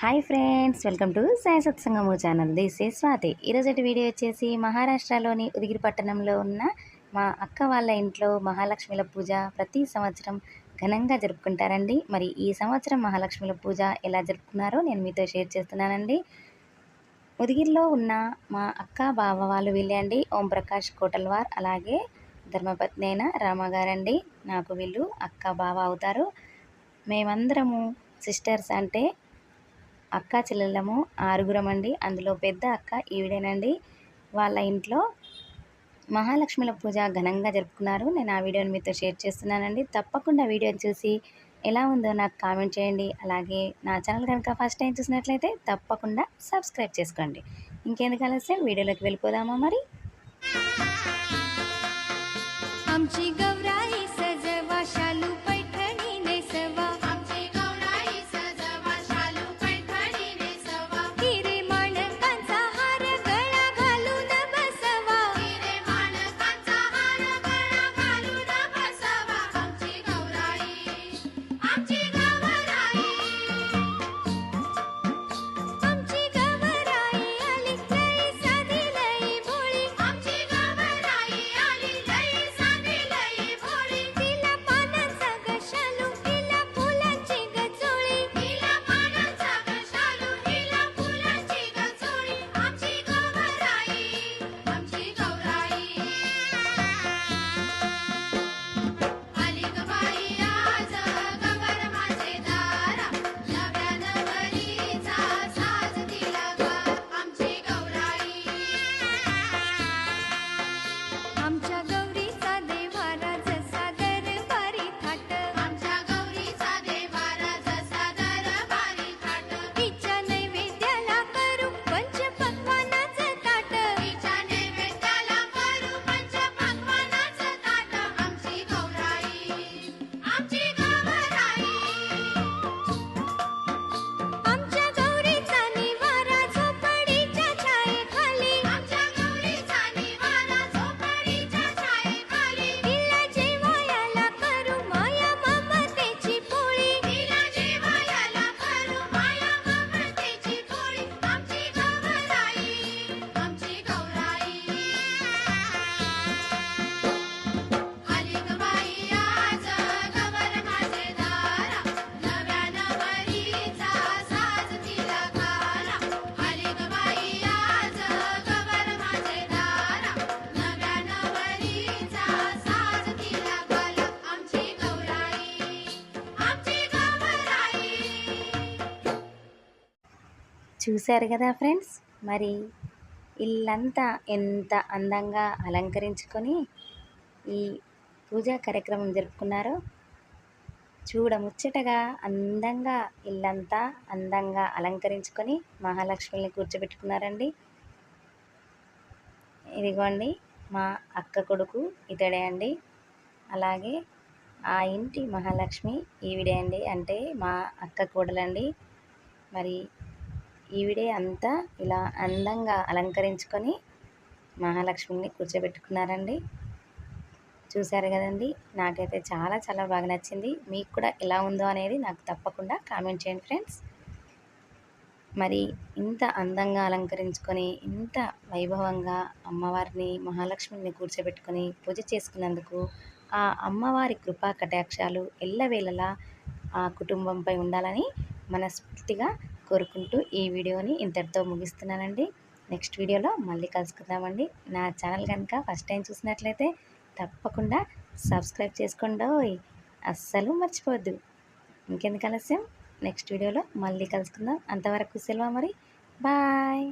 Hi friends welcome to Sai సత్సంగము channel. This a Swathi. ఈరోజటి video వచ్చేసి మహారాష్ట్రలోని ఉదిగిరి పట్టణంలో ఉన్న మా అక్క వాళ్ళ ఇంట్లో మహాలక్ష్మిల పూజ ప్రతి సంవత్సరం ఘనంగా జరుపుకుంటారండి. మరి ఈ సంవత్సరం మహాలక్ష్మిల పూజ ఎలా జరుపుకున్నారో నేను మీతో షేర్ చేస్తున్నానండి. ఉదిగిరిలో ఉన్న మా అక్క బావ వాళ్ళు వీళ్ళండి ఓం ప్రకాష్ కోటల్వార్ అలాగే ధర్మపత్ని అయిన రామగారండి నాకు వీళ్ళు అక్క బావ అవుతారు. మేమందరము సిస్టర్స్ అంటే అక్క చెల్లెళ్ళము ఆరుగురం అండి అందులో పెద్ద అక్క ఈవిడేనండి. వాళ్ళ ఇంట్లో మహాలక్ష్మిల పూజ ఘనంగా జరుపుకున్నారు. నేను ఆ వీడియోని మీతో షేర్ చేస్తున్నానండి. తప్పకుండా వీడియోని చూసి ఎలా ఉందో నాకు కామెంట్ చేయండి. అలాగే నా ఛానల్ కనుక ఫస్ట్ టైం చూసినట్లయితే తప్పకుండా సబ్స్క్రైబ్ చేసుకోండి. ఇంకెందుకు ఆలస్యం? వీడియోలోకి వెళ్ళిపోదామా మరి? చూశారు కదా ఫ్రెండ్స్? మరి ఇల్లంతా ఎంత అందంగా అలంకరించుకొని ఈ పూజా కార్యక్రమం జరుపుకున్నారో చూడముచ్చటగా అందంగా ఇల్లంతా అందంగా అలంకరించుకొని మహాలక్ష్మిని కూర్చోబెట్టుకున్నారండి. ఇదిగోండి మా అక్క కొడుకు ఇతడే అండి. అలాగే ఆ ఇంటి మహాలక్ష్మి ఈవిడే అండి. అంటే మా అక్క కూడలండి. మరి ఈవిడే అంతా ఇలా అందంగా అలంకరించుకొని మహాలక్ష్మిని కూర్చోబెట్టుకున్నారండి. చూశారు కదండి నాకైతే చాలా చాలా బాగా నచ్చింది. మీకు కూడా ఎలా ఉందో అనేది నాకు తప్పకుండా కామెంట్ చేయండి ఫ్రెండ్స్. మరి ఇంత అందంగా అలంకరించుకొని ఇంత వైభవంగా అమ్మవారిని మహాలక్ష్మిని కూర్చోబెట్టుకొని పూజ చేసుకున్నందుకు ఆ అమ్మవారి కృపా కటాక్షాలు ఎల్లవేళలా ఆ కుటుంబంపై ఉండాలని మనస్ఫూర్తిగా కోరుకుంటూ ఈ వీడియోని ఇంతటితో ముగిస్తున్నానండి. నెక్స్ట్ వీడియోలో మళ్ళీ కలుసుకుందామండి. నా ఛానల్ కనుక ఫస్ట్ టైం చూసినట్లయితే తప్పకుండా సబ్స్క్రైబ్ చేసుకోండి అస్సలు మర్చిపోవద్దు. ఇంకెందుకు ఆలస్యం? నెక్స్ట్ వీడియోలో మళ్ళీ కలుసుకుందాం. అంతవరకు సెలవు మరి బాయ్.